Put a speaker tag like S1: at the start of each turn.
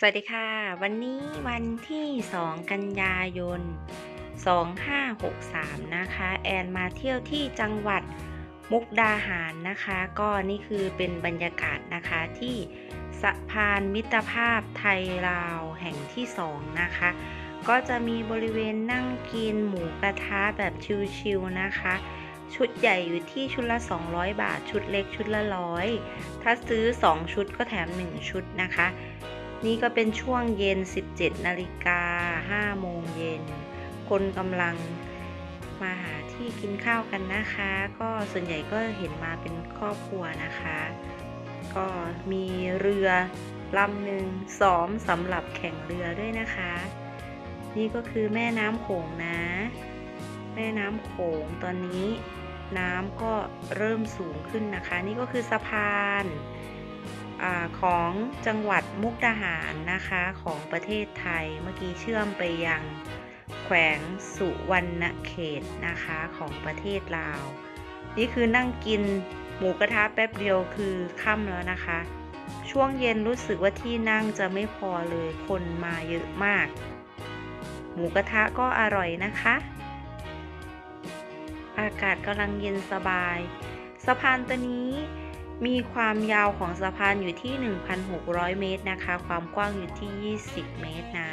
S1: สวัสดีค่ะ วันนี้วันที่ 2 กันยายน 2563 นะคะ แอนมาเที่ยวที่จังหวัดมุกดาหารนะคะ ก็นี่คือเป็นบรรยากาศนะคะที่สะพานมิตรภาพไทยลาวแห่งที่ 2 นะคะ ก็จะมีบริเวณนั่งกินหมูกระทะแบบชิลๆนะคะชุดใหญ่อยู่ที่ชุดละ 200 บาท ชุดเล็กชุดละร้อย ถ้าซื้อ 2 ชุดก็แถม 1 ชุดนะคะ นี่ก็เป็นช่วงเย็น 17นาฬิกา5โมงเย็น คนกำลังมาหาที่กินข้าวกันนะคะ ก็ส่วนใหญ่ก็เห็นมาเป็นครอบครัวนะคะ ก็มีเรือลำหนึ่งซ้อมสำหรับแข่งเรือด้วยนะคะ นี่ก็คือแม่น้ำโขงนะ แม่น้ำโขงตอนนี้น้ำก็เริ่มสูงขึ้นนะคะ นี่ก็คือสะพาน อของจังหวัดมุกดาหารนะคะของประเทศไทยเมื่อกี้เชื่อมไปยังแขวงสุวรรณเขตนะคะของประเทศลาว นี่คือนั่งกินหมูกระทะแป๊บเดียวคือค่ำแล้วนะคะ ช่วงเย็นรู้สึกว่าที่นั่งจะไม่พอเลยคนมาเยอะมาก หมูกระทะก็อร่อยนะคะ อากาศกำลังเย็นสบาย สะพานตัวนี้ มีความยาวของสะพานอยู่ที่ 1,600 เมตรนะคะ ความกว้างอยู่ที่ 20 เมตรนะ